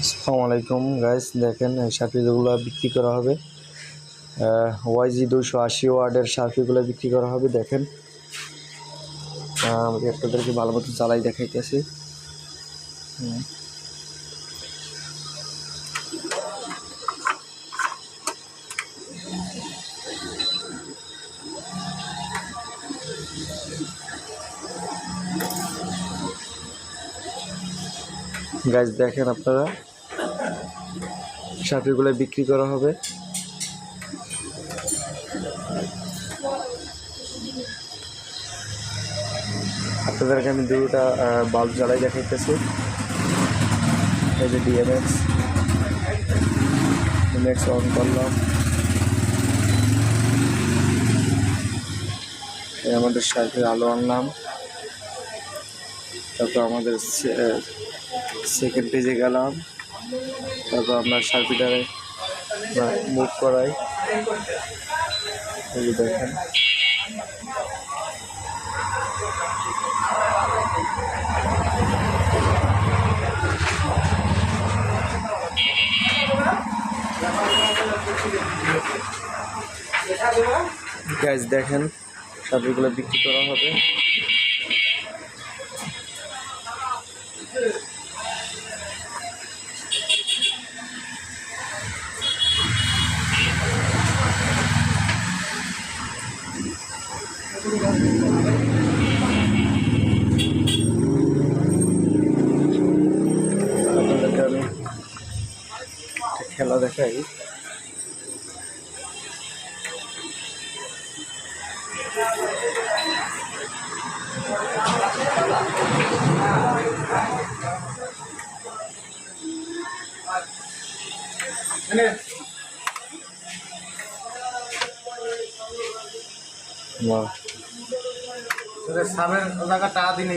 আসসালামু আলাইকুম গাইস দেখেন, এই সার্ফিগুলো বিক্রি করা হবে। ওয়াইজি দুশো আশি ওয়ার্ডের সার্ফিগুলো বিক্রি করা হবে, দেখেন। আপনাদেরকে ভালো মতো জ্বালাই দেখাইতেছি। গাছ দেখেন আপনারা। সার্ফিগুলো বিক্রি করা হবে। আপনাদেরকে আমি দুটা বাল্ব জ্বালাই দেখাইতেছি। এই যে ডিএমএক্স ডিএমএক্স অন করলাম। আমাদের সার্ফের আলো আনলাম। তারপর আমাদের সেকেন্ড পেজে গেলাম। তারপর আপনার সার্ফিটারে মুভ করাই। এই দেখেন। গ্যাস দেখেন সার্ফিগুলো বিক্রি করা হবে। একটা খেলা দেখাই বাহ। তোদের সাবের জায়গা টাকা দিনে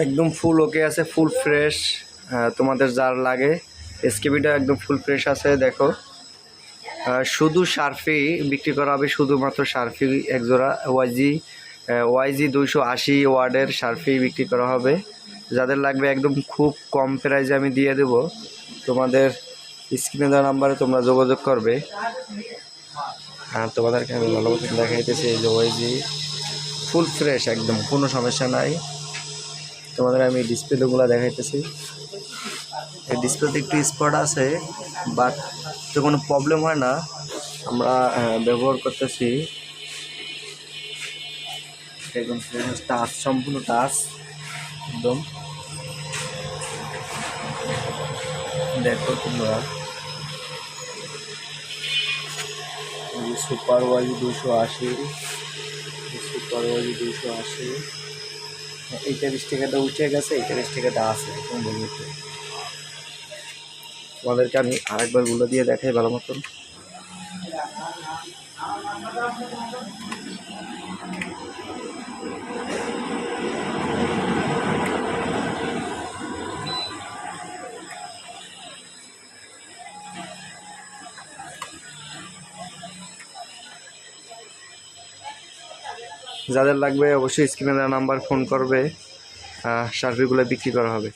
একদম ফুল ওকে আছে, ফুল ফ্রেশ। তোমাদের যার লাগে। এসকেবিটা একদম ফুল ফ্রেশ আছে, দেখো। শুধু সার্ফি বিক্রি করা হবে শুধুমাত্র সার্ফি একজোড়া ওয়াইজি ওয়াইজি দুইশো আশি ওয়ার্ডের সার্ফি বিক্রি করা হবে। যাদের লাগবে একদম খুব কম প্রাইজে আমি দিয়ে দেবো। তোমাদের স্ক্রিনে দেওয়া নাম্বারে তোমরা যোগাযোগ করবে। আর তোমাদেরকে আমি ভালো দেখাইতেছি, এই যে ওয়াইজি ফুল ফ্রেশ, একদম, কোনো সমস্যা নাই। তোমাদের আমি ডিসপ্লেগুলো দেখাইতেছি। এই ডিসপ্লেতে একটু স্পট আছে বাট তো কোনো প্রবলেম হয় না। আমরা ব্যবহার করতেছি। একদম টাচ সম্পূর্ণ টাচ একদম। দেখো তোমরা। সুপার ওয়াই দুশো আশি সুপার ওয়াই দুশো আশি। এইটার টাকাটা উঠে গেছে এইটার টাকাটা আছে এরকম বলব তোমাদেরকে আমি আরেকবারগুলো দিয়ে দেখাই ভালো মতন। যাদের লাগবে অবশ্যই স্ক্রিনে দেওয়া নাম্বার ফোন করবে সার্ভিসগুলো বিক্রি করা হবে।